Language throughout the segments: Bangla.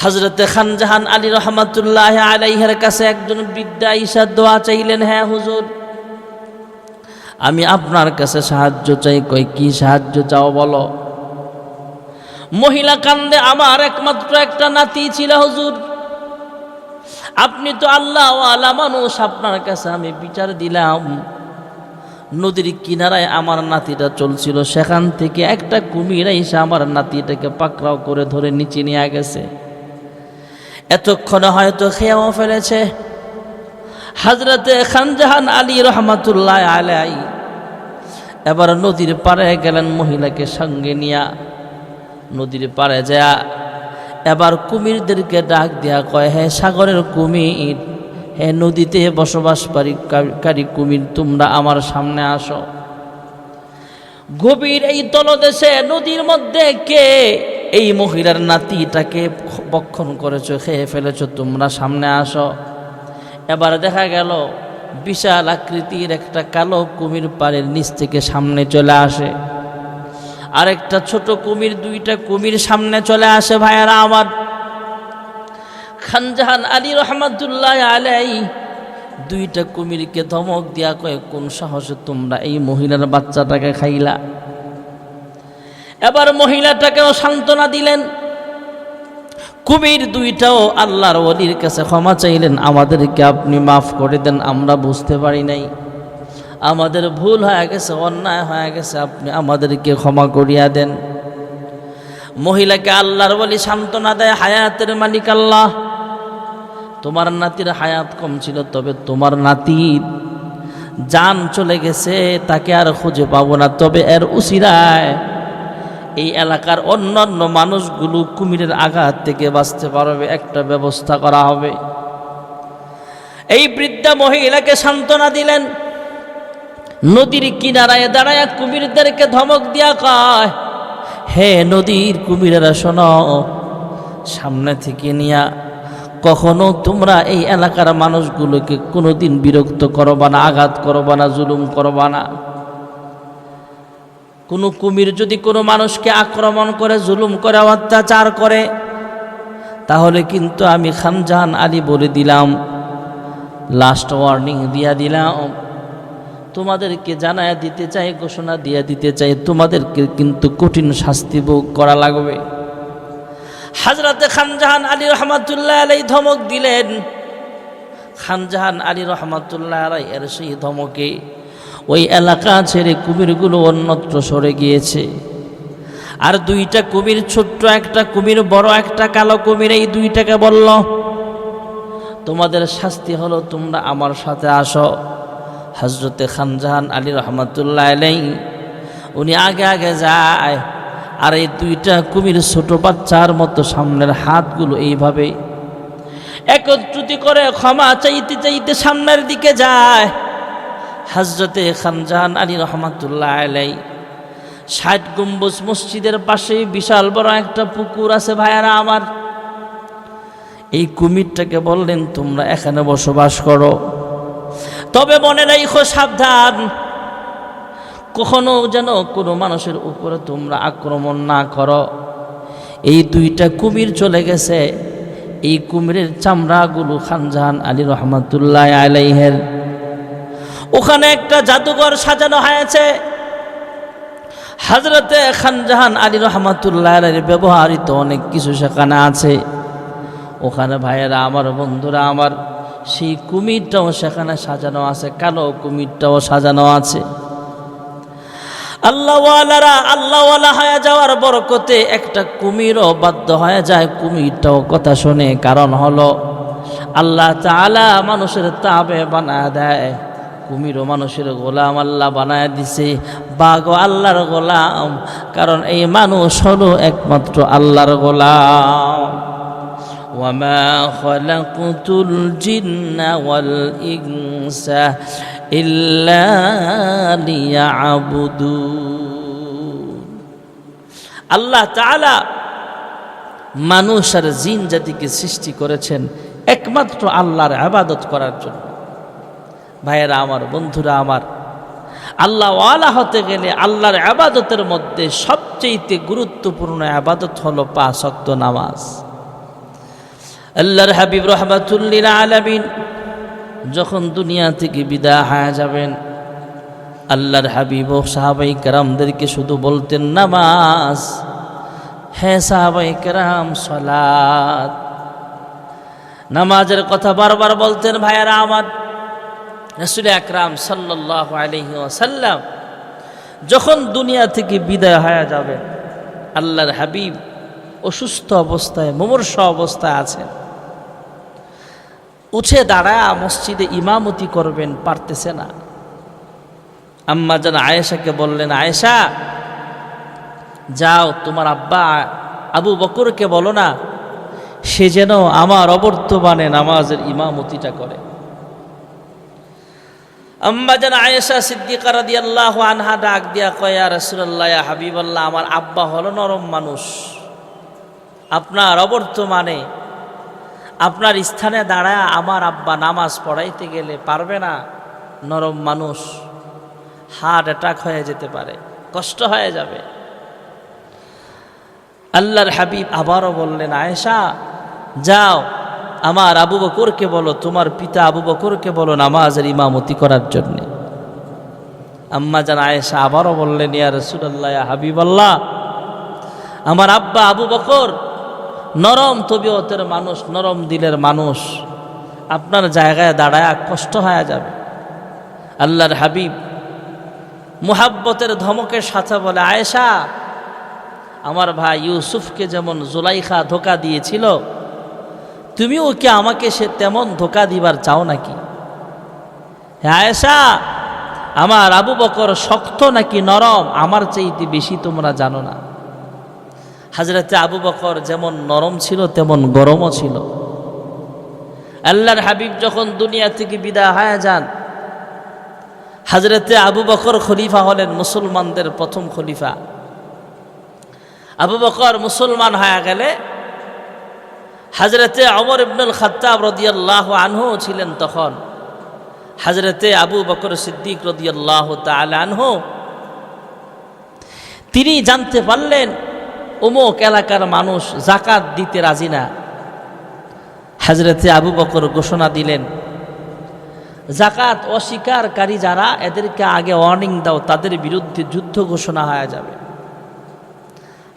হজরতে খানজাহান আলী রহমতুল্লাহ আলাইহের কাছে একজন বিদ্যা ঈশা দোয়া চাইলেন হ্যাঁ হুজুর, আমি আপনার কাছে সাহায্য চাই। কই কি সাহায্য চাও বলো? মহিলা কান্দে, আমার একমাত্র একটা নাতি ছিল হুজুর। আপনি তো আল্লাহ আলা মানুষ, আপনার কাছে আমি বিচার দিলাম। নদীর কিনারায় আমার নাতিটা চলছিল, সেখান থেকে একটা কুমির এসে আমার নাতিটাকে পাকড়াও করে ধরে নিচে নিয়ে গেছে। এতক্ষণে হয়তো খেয়াও ফেলেছে। হাজরতে খানজাহান আলী রহমাতুল্লাহ আলাই এবার নদীর পাড়ে গেলেন মহিলাকে সঙ্গে নিয়া। নদীর পাড়ে যা এবার কুমিরদেরকে ডাক দেয়া কয় হ্যাঁ সাগরের কুমির, হে নদীতে বসবাসকারী কুমির, তোমরা আমার সামনে আসো। গভীর এই তলদেশে নদীর মধ্যে কে এই মহিলার নাতিটাকে বক্ষণ করেছ, খেয়ে ফেলেছো, তোমরা সামনে আসো। এবার দেখা গেল, বিশাল আকৃতির একটা কালো কুমির পাড়ের নিচ থেকে সামনে চলে আসে। আরেকটা ছোট কুমির, দুইটা কুমির সামনে চলে আসে, ভাইয়ারা আমার। খানজাহান আলী রহমতুল্লাহ আলাই, দুইটা কুমিরকে ধমক দিয়া কয়ে, কোন সাহসে তোমরা এই মহিলার বাচ্চাটাকে খাইলা? এবার মহিলাটাকেও সান্ত্বনা দিলেন। কুমির দুইটাও আল্লাহর ওলির কাছে ক্ষমা চাইলেন। আমাদেরকে আপনি মাফ করে দেন, আমরা বুঝতে পারি নাই। আমাদের ভুল হয়ে গেছে, অন্যায় হয়ে গেছে, আপনি আমাদেরকে ক্ষমা করিয়া দেন। মহিলাকে আল্লাহর বলি সান্ত্বনা দেয়, হায়াতের মালিক আল্লাহ। তোমার নাতির হায়াত কম ছিল, তবে তোমার নাতির যান চলে গেছে, তাকে আর খুঁজে পাবো না, তবে এর উসিরায় এই এলাকার অন্যান্য মানুষগুলো কুমিরের আঘাত থেকে বাঁচতে পারবে, একটা ব্যবস্থা করা হবে। এই বৃদ্ধা মহিলাকে সান্ত্বনা দিলেন, নদীর কিনারায় দাঁড়ায় কুমিরদেরকে ধমক দিয়া কয়, হে নদীর কুমিরেরা শোনো, সামনে থেকে নিয়া, কখনো তোমরা এই এলাকার মানুষগুলোকে কোনোদিন বিরক্ত করবা না, আঘাত করবা না, জুলুম করবা না। কোনো কুমির যদি কোনো মানুষকে আক্রমণ করে, জুলুম করে, অত্যাচার করে, তাহলে কিন্তু আমি খানজাহান আলী বলে দিলাম। লাস্ট ওয়ার্নিং দিয়া দিলাম। তোমাদেরকে জানায় দিতে চাই, ঘোষণা দিয়ে দিতে চাই, তোমাদেরকে কিন্তু কঠিন শাস্তি ভোগ করা লাগবে। হাজরাতে খানজাহান আলী রহমাতুল্লাহ আলাই ধমক দিলেন। খানজাহান আলী রহমাতুল্লাহ আলাই এর সেই ধমকে ওই এলাকা ছেড়ে কুমিরগুলো অন্যত্র সরে গিয়েছে। আর দুইটা কুমির, ছোট্ট একটা কুমির, বড় একটা কালো কুমির, এই দুইটাকে বলল, তোমাদের শাস্তি হলো তোমরা আমার সাথে আসো। হজরতে খানজাহান আলী রহমতুল্লাহ আলাই উনি আগে আগে যায়, আর এই দুইটা কুমির ছোট বাচ্চার মতো সামনের হাতগুলো এইভাবে একত্রুতি করে ক্ষমা চাইতে চাইতে সামনের দিকে যায়। হজরতে খানজাহান আলী রহমতুল্লাহ আলাই ষাট গম্বুজ মসজিদের পাশে বিশাল বড় একটা পুকুর আছে ভাইয়ারা আমার। এই কুমিরটাকে বললেন, তোমরা এখানে বসবাস করো। তবে মনে রাখো সাবধান। কখনো যেন কোনো মানুষের উপরে তোমরা আক্রমণ না করো। এই দুইটা কুমির চলে গেছে। এই কুমিরের চামড়াগুলো খানজাহান আলী রহমতুল্লাহ আলাইহের। ওখানে একটা জাদুঘর সাজানো হয়েছে। হাজরতে খানজাহান আলী রহমতুল্লাহ ব্যবহারিত অনেক কিছু সেখানে আছে। ওখানে ভাইয়েরা আমার, বন্ধুরা আমার, সেই কুমিরটাও সেখানে সাজানো আছে। কালো কুমিরটাও সাজানো আছে? আল্লাহওয়ালারা আল্লাহওয়ালা হয়ে যাওয়ার বরকতে একটা কুমিরও বাধ্য হয়ে যায়। কুমিরটাও কথা শোনে, কারণ হলো আল্লাহ তালা মানুষের তাবে বানা দেয়। কুমিরও মানুষের গোলাম আল্লাহ বানায় দিছে বাঘ আল্লাহর গোলাম কারণ এই মানুষ হলো একমাত্র আল্লাহর গোলাম وما خلقت الجن والإنس إلا ليعبدون আল্লাহ তাআলা মানুষ আর জিন জাতিকে সৃষ্টি করেছেন একমাত্র আল্লাহর আবাদত করার জন্য ভাইয়েরা আমার, বন্ধুরা আমার, আল্লাহ ওয়ালা হতে গেলে আল্লাহর আবাদতের মধ্যে সবচেয়ে গুরুত্বপূর্ণ আবাদত হলো পাঁচ অক্ত নামাজ। আল্লাহর হাবিব রহমাতুল্লিল আলামিন যখন দুনিয়া থেকে বিদায় হয়ে যাবেন, আল্লাহর হাবিব ও সাহাবাই কেরামদেরকে শুধু বলতেন, নামাজ হ্যাঁ সাহাবাই কেরাম সলাদ নামাজের কথা বারবার বলতেন, ভাইয়ারা আমার রসুল আকরাম সাল্লাহ আলহি সাল্লাম যখন দুনিয়া থেকে বিদায় হয়ে যাবে, আল্লাহর হাবিব অসুস্থ অবস্থায়, মুমূর্ষ অবস্থায় আছেন। উঠে দাঁড়ায় মসজিদে ইমামতি করবেন, পারতেছে না। আম্মা যেন আয়েশাকে বললেন, আয়েশা, যাও, তোমার আব্বা আবু বকরকে বলো না, সে যেন আমার অবর্তমানে নামাজের ইমামতিটা করে। আম্মা যেন আয়েশা সিদ্দিকা রাদি আল্লাহ আনহা ডাক দিয়া কয়া রসুল্লাহ হাবিবাল্লাহ, আমার আব্বা হলো নরম মানুষ। আপনার অবর্তমানে আপনার স্থানে দাঁড়ায় আমার আব্বা নামাজ পড়াইতে গেলে পারবে না নরম মানুষ। হার্ট অ্যাটাক হয়ে যেতে পারে, কষ্ট হয়ে যাবে। আল্লাহর হাবিব আবারও বললেন, আয়েশা, যাও। আমার আবু বকরকে বলো, তোমার পিতা আবু বকরকে বলো নামাজের ইমামতি করার জন্যে। আম্মা জান আয়েশা আবারও বললেন, ইয়া রসুল্লাহ হাবিব আল্লাহ আমার আব্বা আবু বকর নরম তবিয়তের মানুষ, নরম দিলের মানুষ। আপনার জায়গায় দাঁড়ায় কষ্ট হয়ে যাবে। আল্লাহর হাবিব মুহাব্বতের ধমকের সাথে বলে, আয়েশা, আমার ভাই ইউসুফকে যেমন জোলাইখা ধোকা দিয়েছিল তুমি ওকে আমাকে সে তেমন ধোকা দিবার চাও নাকি? হ্যাঁ আয়েশা, আমার আবু বকর শক্ত নাকি নরম? আমার চাইতে বেশি তোমরা জানো না। হাজরতে আবু বকর যেমন নরম ছিল, তেমন গরমও ছিল। আল্লাহর হাবিব যখন দুনিয়া থেকে বিদায় হয়ে যান, হাজরতে আবু বকর খলিফা হলেন মুসলমানদের প্রথম খলিফা। আবু বকর মুসলমান হয়ে গেলে হাজরতে অমর ইবনুল খত্তাব রদিয়াল্লাহ আনহু ছিলেন তখন। হাজরতে আবু বকর সিদ্দিক রদিয়াল্লাহ তাল আনহু, তিনি জানতে পারলেন অমুক এলাকার মানুষ জাকাত দিতে রাজি না। হাজরতে আবু বকর ঘোষণা দিলেন জাকাত অস্বীকারী যারা, এদেরকে আগে ওয়ার্নিং দাও, তাদের বিরুদ্ধে যুদ্ধ ঘোষণা হয়ে যাবে।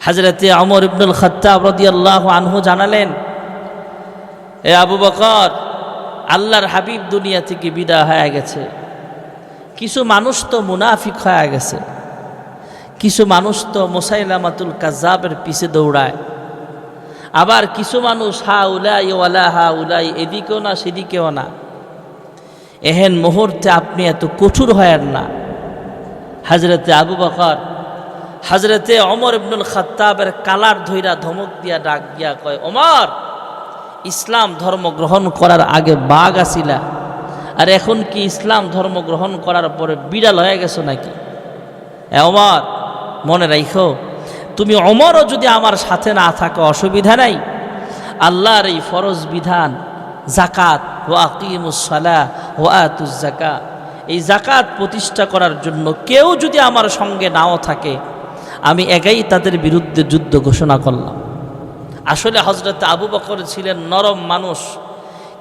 হাজরতে অমর ইবনুল খত্তাব রদিয়াল্লাহ আনহু জানালেন এ আবু বকর, আল্লাহর হাবিব দুনিয়া থেকে বিদা হয়ে গেছে। কিছু মানুষ তো মুনাফিক হয়ে গেছে। কিছু মানুষ তো মোসাইলামাতুল কাজাবের পিছে দৌড়ায়। আবার কিছু মানুষ হা উলাই ওয়ালা হা উলাই এদিকেও না, সেদিকেও না। এহেন মুহূর্তে আপনি এত কঠোর হয়েন না। হাজরতে আবু বকর হাজরতে অমর ইবনুল খাত্তাবের কালার ধৈরা ধমক দিয়া ডাক দিয়া কয় অমর ইসলাম ধর্ম গ্রহণ করার আগে বাঘ আসিলা। আর এখন কি ইসলাম ধর্ম গ্রহণ করার পরে বিড়াল হয়ে গেছো নাকি? অমর মনে রাইখো, তুমি অমরও যদি আমার সাথে না থাকো, অসুবিধা নাই। আল্লাহর এই ফরজ বিধান জাকাত ও আকিমুসালা ও আতুজাকা এই জাকাত প্রতিষ্ঠা করার জন্য কেউ যদি আমার সঙ্গে নাও থাকে, আমি একাই তাদের বিরুদ্ধে যুদ্ধ ঘোষণা করলাম। আসলে হজরত আবু বকর ছিলেন নরম মানুষ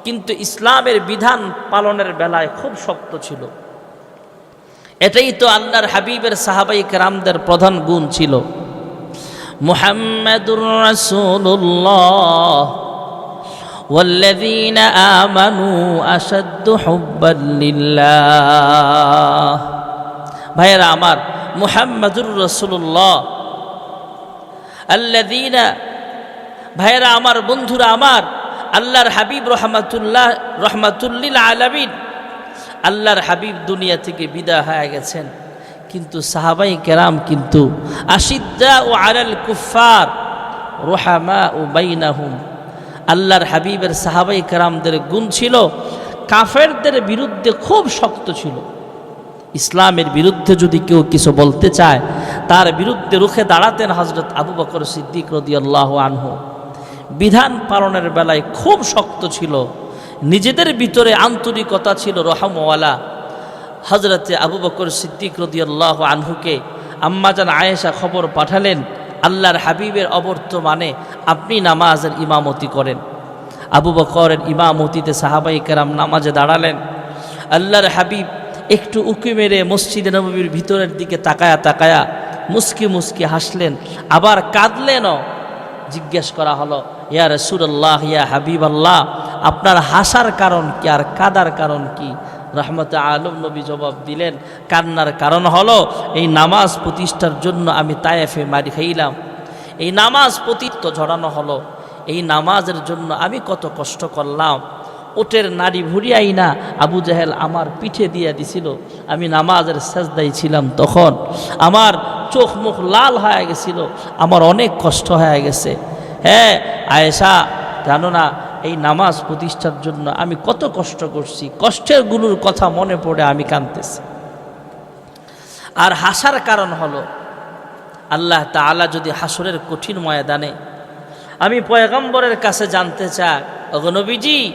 কিন্তু ইসলামের বিধান পালনের বেলায় খুব শক্ত ছিল এটাই তো আল্লাহর হাবিবের সাহাবাই কেরামদের প্রধান গুণ ছিল মুহাম্মাদুর রাসূলুল্লাহ والذين آمنوا أشد حبا لله ভাইয়েরা আমার মুহাম্মাদুর রসুল্লাহ আল্লাদিনা ভাইয়েরা, আমার বন্ধুরা, আমার আল্লাহর হাবিব রহমাতুল্লাহ, রহমাতুল্লিল আলামিন। আল্লাহর হাবিব দুনিয়া থেকে বিদায় হয়ে গেছেন। কিন্তু সাহাবাই কেরাম কিন্তু আশিদ্দা ও আলাল কুফার রোহামা ও বাইনাহুম। আল্লাহর হাবিবের সাহাবাই কেরামদের গুণ ছিল, কাফেরদের বিরুদ্ধে খুব শক্ত ছিল। ইসলামের বিরুদ্ধে যদি কেউ কিছু বলতে চায়, তার বিরুদ্ধে রুখে দাঁড়াতেন হজরত আবু বকর সিদ্দিক রদিয়াল্লাহ আনহু। বিধান পালনের বেলায় খুব শক্ত ছিল। নিজেদের ভিতরে আন্তরিকতা ছিল রহমওয়ালা। হজরতে আবু বকর সিদ্দিক রদিয়াল্লাহ আনহুকে আম্মাজান আয়েশা খবর পাঠালেন, আল্লাহর হাবিবের অবর্তমানে আপনি নামাজের ইমামতি করেন। আবু বকরের ইমামতিতে সাহাবাই কেরাম নামাজে দাঁড়ালেন। আল্লাহর হাবিব একটু উকি মেরে মসজিদে নবীর ভিতরের দিকে তাকায়া তাকায়া মুস্কি মুস্কি হাসলেন, আবার কাঁদলেনও। জিজ্ঞেস করা হলো, ইয়া রসুল্লাহ ইয়া হাবিব আল্লাহ আপনার হাসার কারণ কি আর কাদার কারণ কি? রহমত আলম নবী জবাব দিলেন, কান্নার কারণ হলো এই নামাজ প্রতিষ্ঠার জন্য আমি তায়েফে মারি খাইলাম। এই নামাজ প্রতিত্ব ঝরানো হলো। এই নামাজের জন্য আমি কত কষ্ট করলাম। ওটের নাড়ি ভুরিয়াই না আবু জাহেল আমার পিঠে দিয়ে দিছিল। আমি নামাজের সেজদাই ছিলাম তখন। আমার চোখ মুখ লাল হয়ে গেছিল। আমার অনেক কষ্ট হয়ে গেছে। হ্যাঁ আয়েশা, জানো না, এই নামাজ প্রতিষ্ঠার জন্য আমি কত কষ্ট করছি। কষ্টেরগুলোর কথা মনে পড়ে আমি কাঁদতেছি। আর হাসার কারণ হলো, আল্লাহ তাআলা যদি হাসরের কঠিন ময়দানে আমি পয়গম্বরের কাছে জানতে চাই অগনবীজি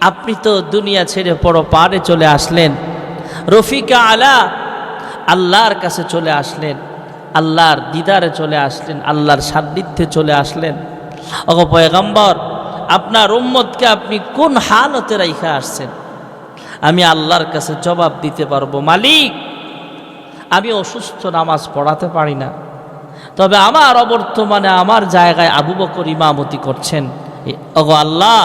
আপনি তো দুনিয়া ছেড়ে বড় পাড়ে চলে আসলেন। রফিকা আলা, আল্লাহর কাছে চলে আসলেন। আল্লাহর দিদারে চলে আসলেন, আল্লাহর সান্নিধ্যে চলে আসলেন। অগ পয়গম্বর, আপনার উম্মতকে আপনি কোন হালতে রাইখা আসছেন? আমি আল্লাহর কাছে জবাব দিতে পারব, মালিক, আমি অসুস্থ, নামাজ পড়াতে পারি না। তবে আমার অবর্তমানে আমার জায়গায় আবু বকর ইমামতি করছেন। ওগো আল্লাহ,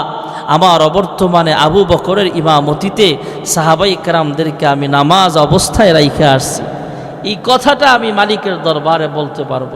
আমার অবর্তমানে আবু বকরের ইমামতিতে সাহাবাই কারামদেরকে আমি নামাজ অবস্থায় রাইখে আসছি। এই কথাটা আমি মালিকের দরবারে বলতে পারব।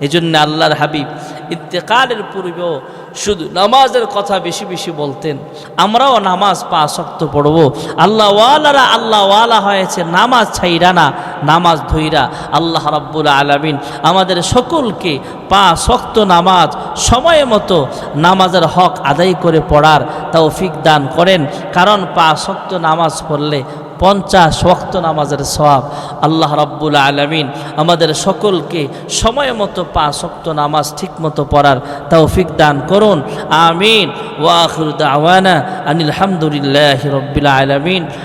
এই জন্য আল্লাহর হাবিব ইন্তেকালের পূর্বেও শুধু নামাজের কথা বেশি বেশি বলতেন। আমরাও নামাজ পা শক্ত পড়ব। আল্লাহ ওয়ালারা আল্লাহ ওয়ালা হয়েছে, নামাজ ছাইরা না, নামাজ ধৈরা আল্লাহ রাব্বুল আলামিন আমাদের সকলকে পা শক্ত নামাজ সময় মতো নামাজের হক আদায় করে পড়ার তৌফিক দান করেন। কারণ পা শক্ত নামাজ পড়লে পঞ্চাশ ওয়াক্ত নামাজের সব আল্লাহ রাব্বুল আলমিন আমাদের সকলকে সময় মতো পাঁচ শক্ত নামাজ ঠিক মতো পড়ার তৌফিক দান করুন। আমিন। ওয়াখির দাওয়ানা আনিল হামদুলিল্লাহ রাব্বিল আলামিন।